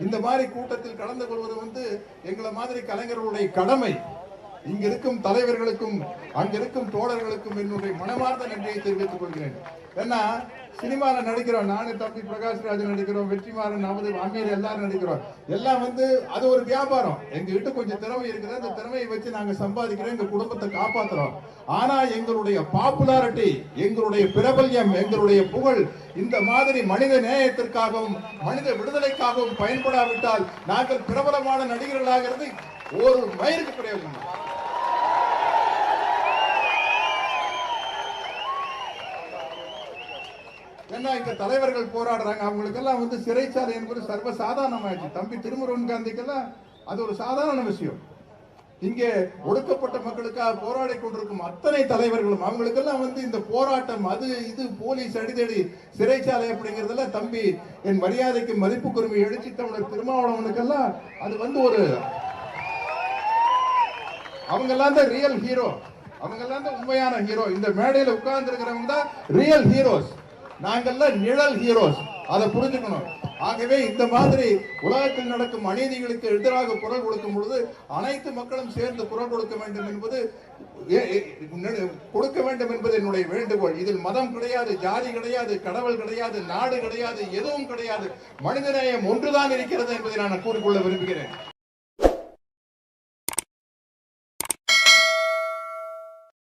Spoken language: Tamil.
இந்த மாதிரி கூட்டத்தில் கலந்து கொள்வது வந்து எங்களை மாதிரி கலைஞர்களுடைய கடமை. இங்கிருக்கும் தலைவர்களுக்கும் அங்கிருக்கும் தோழர்களுக்கும் என்னுடைய மனமார்ந்த நன்றியை தெரிவித்துக் கொள்கிறேன். ஏன்னா சினிமால நடிக்கிறோம். நானு தம்பி பிரகாஷ் ராஜ் நடிக்கிறோம். வெற்றிமாறன் நமது அமீர் எல்லாரும் நடிக்கிறோம். எல்லாம் வந்து அது ஒரு வியாபாரம். எங்க வீட்டு கொஞ்சம் திறமை இருக்குது. அந்த திறமையை வச்சு நாங்க சம்பாதிக்கிறோம். எங்க குடும்பத்தை காப்பாத்துறோம். ஆனா எங்களுடைய பாப்புலாரிட்டி எங்களுடைய பிரபல்யம் எங்களுடைய புகழ் இந்த மாதிரி மனித நேயத்திற்காகவும் மனித விடுதலைக்காகவும் பயன்படாவிட்டால் நாங்கள் பிரபலமான நடிகர்களாகிறது ஒரு மயிருக்கு பிரயோஜனம் ஏன்னா இங்க தலைவர்கள் போராடுறாங்க. அவங்களுக்கெல்லாம் வந்து சிறைச்சாலை என்பது சர்வ சாதாரணமாயிடுச்சு தம்பி திருமுருகன் காந்திக்கெல்லாம் அது ஒரு சாதாரண விஷயம். இங்கே ஒடுக்கப்பட்ட மக்களுக்காக போராடி கொண்டிருக்கும் அத்தனை தலைவர்களும் அவங்களுக்கெல்லாம் வந்து இந்த போராட்டம் அது இது போலீஸ் அடிதடி சிறைச்சாலை அப்படிங்கறதெல்லாம் தம்பி என் மரியாதைக்கு மதிப்புக்குரிமை எழுச்சி தமிழர் திருமாவளவனுக்கெல்லாம் அது வந்து ஒரு அவங்க எல்லாம் தான் ரியல் ஹீரோ அவங்க எல்லாம் தான் உண்மையான ஹீரோ இந்த மேடையில உட்கார்ந்து இருக்கிறவங்க தான் ரியல் ஹீரோஸ் நாங்கெல்லாம் நிழல் ஹீரோஸ் அதை புரிஞ்சுக்கணும். ஆகவே இந்த மாதிரி உலகத்தில் நடக்கும் அநீதிகளுக்கு எதிராக குரல் கொடுக்கும் பொழுது அனைத்து மக்களும் சேர்ந்து குரல் கொடுக்க வேண்டும் என்பது கொடுக்க வேண்டும் என்பது என்னுடைய வேண்டுகோள். இதில் மதம் கிடையாது ஜாதி கிடையாது கடவுள் கிடையாது நாடு கிடையாது எதுவும் கிடையாது. மனிதநேயம் ஒன்றுதான் இருக்கிறது என்பதை நான் கூறிக்கொள்ள விரும்புகிறேன்.